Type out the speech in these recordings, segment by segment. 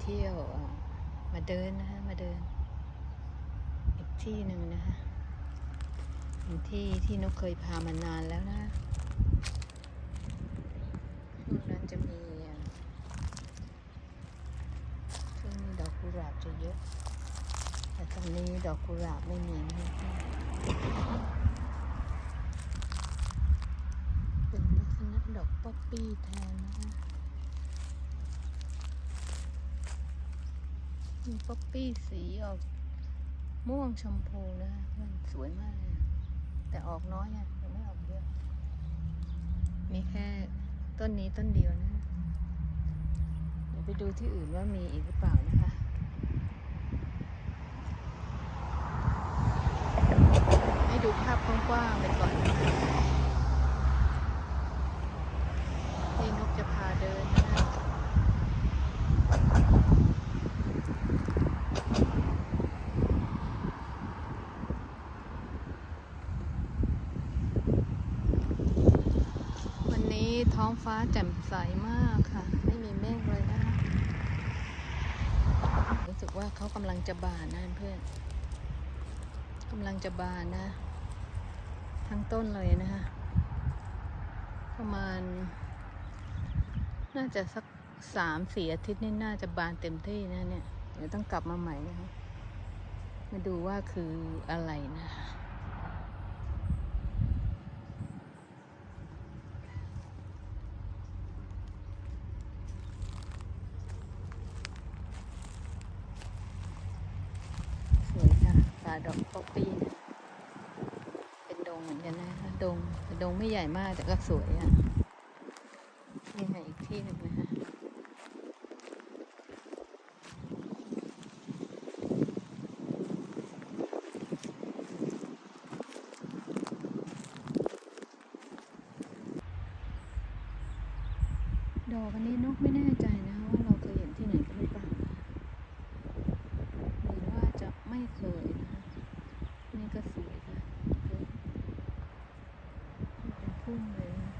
เที่ยว มาเดินนะคะมาเดิน อีกที่หนึ่งนะคะเป็นที่ที่นกเคยพามานานแล้วนะตรงนั้นจะมีอ่าช่วงดอกกุหลาบจะเยอะ แต่ตอนนี้ดอกกุหลาบไม่มีนะคะเป็นลักษณะดอกป๊อปปี้แทนนะคะ มีป๊อปปี้สีออก ม่วงชมพูนะ มันสวยมากเลย แต่ออกน้อยอะยังไม่ออกเยอะ มีแค่ต้นนี้ต้นเดียวนะ เดี๋ยวไปดูที่อื่นว่ามีอีกหรือเปล่านะคะให้ดูภาพกว้างๆไปก่อนนะคะที่นกจะพาเดินนะคะ วันนี้ ท้องฟ้าแจ่มใสมากค่ะ ไม่มีเมฆเลยนะคะ รู้สึกว่าเขากำลังจะบานนะเพื่อนกำลังจะบานนะ ทั้งต้นเลยนะคะ ประมาณ น่าจะสักสามสี่อาทิตย์นี่น่าจะบานเต็มที่นะเนี่ย เดี๋ยวต้องกลับมาใหม่นะคะ มาดูว่าคืออะไรนะคะ สวยค่ะป่าดอกป๊อปปี้นะเป็นดงเหมือ นะคะดงแต่ดงไม่ใหญ่มากแต่ก็สวยอะนี่ค่ะอีกที่หนึ่งนะคะดอกอันนี้นกไม่แน่ใจนะคะว่าเราเคยเห็นที่ไหนกันหรือเปล่านะคะหรือว่าจะไม่เคยนะคะนี่ก็สวยค่ะนี่เป็นพุ่มเลยนะ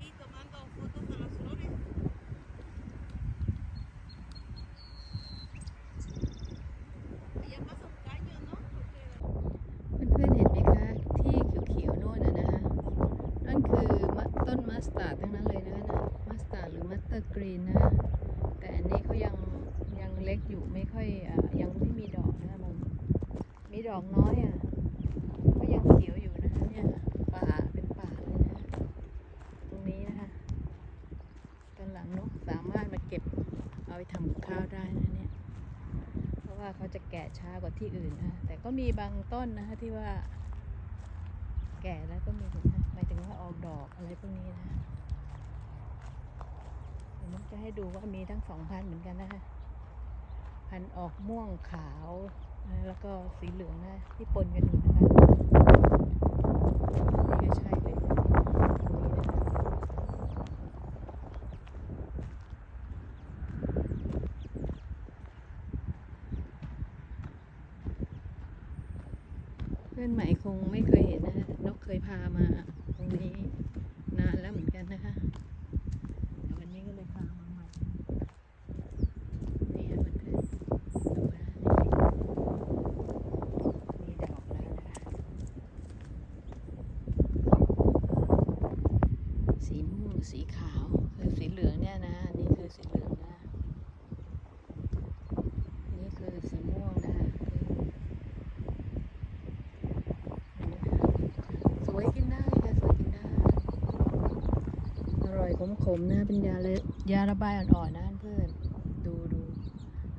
y tomando fotos a las flores. Allá pasa un caño, ¿no? Porque เพื่อนๆเห็นไหมคะที่เขียวๆโน่นนะนะคะนั่นคือมะต้นมัสตาร์ดทั้งนั้นเลยนะคะนะมัสตาร์ดหรือมัสเตอร์กรีนนะแต่อันนี้เขายังยังเล็กอยู่ไม่ค่อยอะยังไม่มีดอกนะคะมันมีดอกน้อยอะก็ยังเขียวอยู่นะคะเนี่ยป่าเป็นป่าเลยนะตรงนี้นะคะตอนหลังนกสามารถมาเก็บเอาไปทำกับข้าวได้นะเนี่ย เพราะว่าเขา จะแก่ช้ากว่าที่อื่นนะแต่ก็มีบางต้นนะคะที่ว่า แก่แล้วก็มีนะหมายถึงว่าออกดอกอะไรพวกนี้นะเดี๋ยวมันจะให้ดูว่ามีทั้งสองพันธุ์เหมือนกันนะคะพันธุ์ออกม่วงขาวนะแล้วก็สีเหลืองนะที่ปนกันอยู่นะคะนี่ก็ใช่เลยนะตรงนี้นะคะเพื่อน ใหม่คงไม่เคยเห็นนะคะนกเคยพามาตรงนี้นานแล้วเหมือนกันนะคะแต่วันนี้ก็เลยพามาใหม่นี่ค่ะเพื่อนๆดูนะนี่มีดอกแล้วนะคะสีม่วงสีขาวคือสีเหลืองเนี่ยนะอันนี่คือสีเหลืองนะนี่คือสีม่วงนะคะคือ สวยกินได้ค่ะสวยกินได้ อร่อย ขมๆนะเป็นยาเลยยาระบายอ่อนๆนะเพื่อนดูดู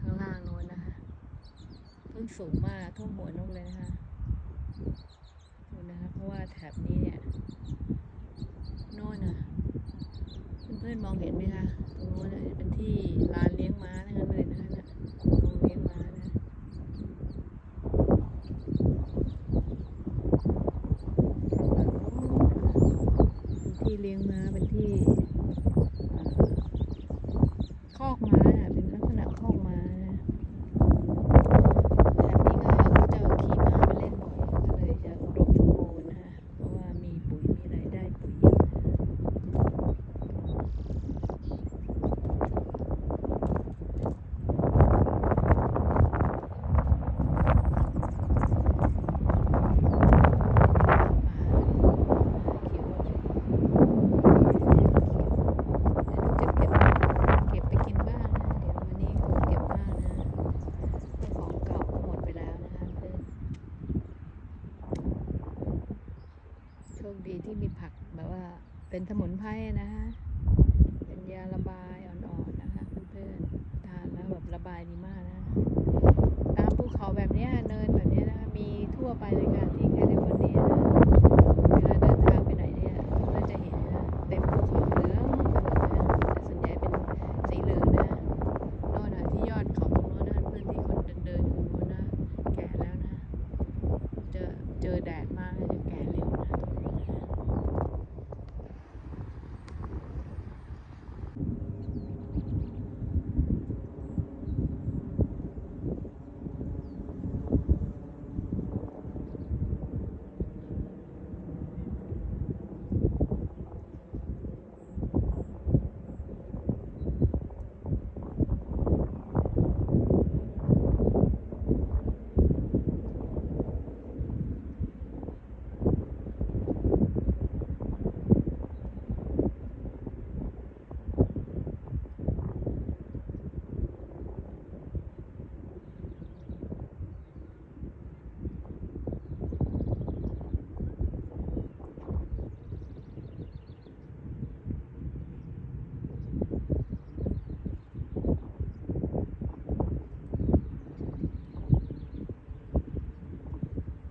ข้างล่างโน้นนะคะเพิ่งสูงมากท่วมหัวนกเลยนะคะดูนะคะเพราะว่าแถบนี้เนี่ยโน่นน่ะเพื่อนๆมองเห็นไหมคะตรงโน้นน่ะเป็นที่ลานเลี้ยงม้า ทั้งนั้นเลยนะคะน่ะโรงเลี้ยงม้านะที่เลี้ยงม้าเป็นที่เอ่อคอกม้าน่ะเป็นลักษณะคอกม้านะแถบนี้ก็เขาจะเอาขี่ม้ามาเล่นบ่อยก็เลยจะอุดมสมบูรณ์นะคะเพราะว่ามีปุ๋ยมีรายได้ปุ๋ยเยอะนะ เก็บไปกินบ้างนะ เดี๋ยววันนี้คงเก็บบ้างนะของเก่าก็หมดไปแล้วนะคะเพื่อนโชคดีที่มีผักแบบว่า เป็นสมุนไพรนะคะเป็นยาระบายอ่อนๆนะคะเพื่อนๆทานแล้วแบบระบายดีมากนะตามภูเขาแบบนี้เนินแบบนี้นะคะมีทั่วไปเลยค่ะที่แคลิฟอร์เนียนะเวลาเดินทางไปไหนเนี่ยน่าจะเห็นนะเต็มภูเขาเหลืองไปหมดนะส่วนใหญ่เป็นสีเหลืองนะโน่นนะที่ยอดเขาตรงโน้นนะเพื่อนที่คนเดินเดินๆอยู่ตรงโน้นนะแก่แล้วนะเจอเจอแดดมากจะแก่เร็วนะตรงนี้นะ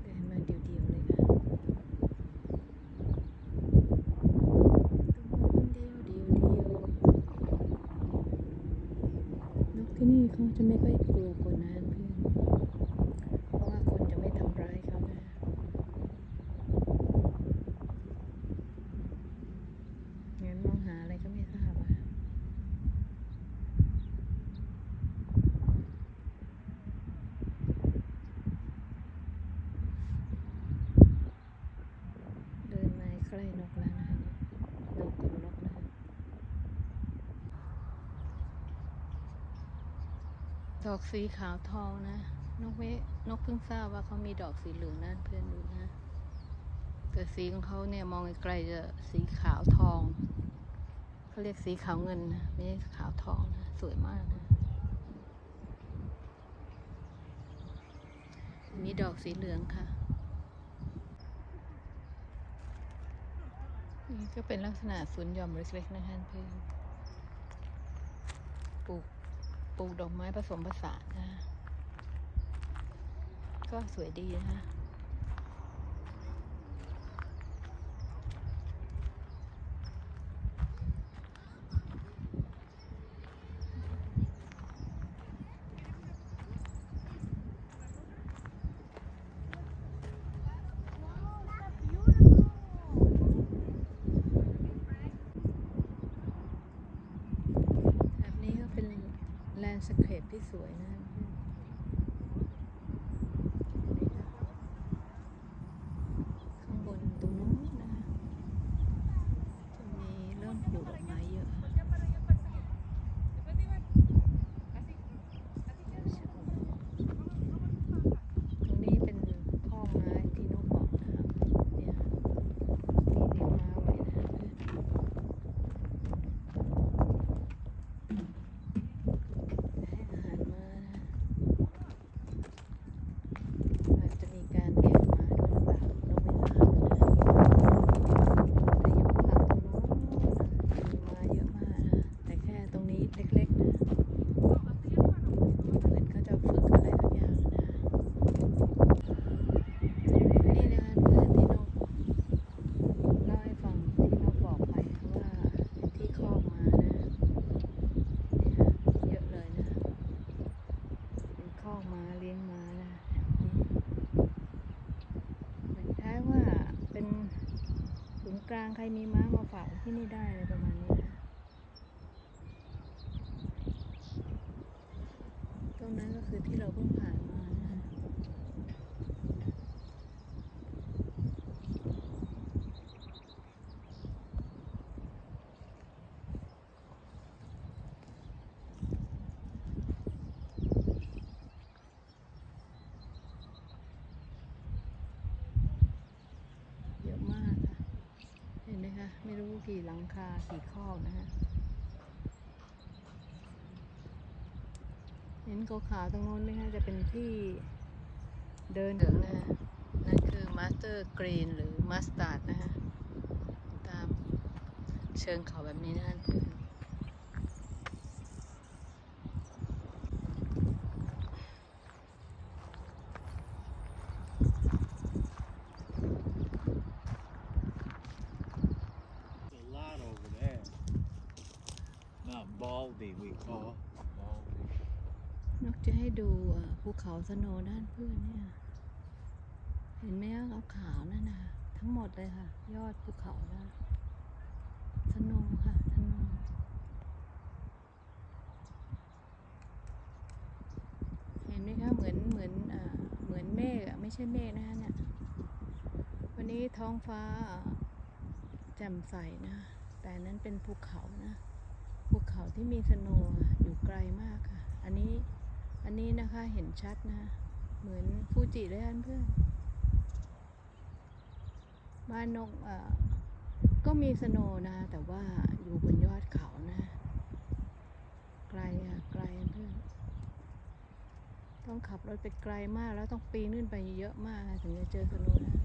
เดินมาเดียวๆเลยค่ะ เดียวเดียวเดียวนก ที่นี่เขาจะไม่ค่อยกลัวคนนะเพื่อน เพราะว่าคนจะไม่ทำร้ายเขานะ งั้นมองหาอะไรก็ไม่ทราบอะ เดินมาใกล้นกแล้วนะคะนกกับนกนะคะ ดอกสีขาวทองนะนกเวนกเพิ่งทราบว่าเขามีดอกสีเหลืองนั่นเพื่อนดูนะ แต่สีของเขาเนี่ยมองไกลๆจะสีขาวทองเขาเรียกสีขาวเงินนะไม่ใช่ขาวทองนะสวยมากนะมีดอกสีเหลืองค่ะนี่ก็เป็นลักษณะสวนหย่อมเล็กๆนะคะเพื่อนปลูก ลูกดอกไม้ผสมผสานนะ ก็สวยดีนะคะ แบบนี้ก็เป็นแลนด์ สเคปที่สวยนะข้างบนตรงนู้นนะคะจะมีเริ่มปลูกดอกไม้เยอะ ตรงนี้เป็นข้อกไม้ที่นกบอกนะครับเนี่ยที่เลี้ยงม้าไว้นะให้อาหารม้านะ รมีม้ามาฝากที่นี่ได้อะไรประมาณนี้นะตรงนั้นก็คือที่เราเพิ่งผ่านมานะ เยอะมากค่ะ เห็นไหมคะ ไม่รู้กี่ห ลังคาสี่ข้อนะฮะเห็นขาวๆตรงโน้นไหมคะจะเป็นที่เดินเหลืองนะฮะนั่นคือมาสเตอร์กรีนหรือมัสตาร์ดนะฮะตามเชิงเขาแบบนี้นะฮะ Baldy, we call. Baldy. นกจะให้ดูภูเขาสโนด้านเพื่อนเนี่ย เห็นไหมคะขาวๆนั่นนะทั้งหมดเลยค่ะ ยอดภูเขานะสโนว์ค่ะสโนเห็นไหมคะเหมือนเหมือนเหมือนเมฆไม่ใช่เมฆนะคะเนี่ยวันนี้ท้องฟ้าแจ่มใสนะ แต่นนั้นเป็นภูเขานะ ภูเขาที่มีสโนว์อยู่ไกลมากค่ะ อันนี้อันนี้นะคะเห็นชัดนะ เหมือนฟูจิเลยอันเพื่อนบ้านนกเอ่อก็มีสโนว์นะ แต่ว่าอยู่บนยอดเขานะ ไกลค่ะไกลเพื่อนต้องขับรถไปไกลมากแล้วต้องปีนขึ้นไปเยอะมากถึงจะเจอสโนว์นะ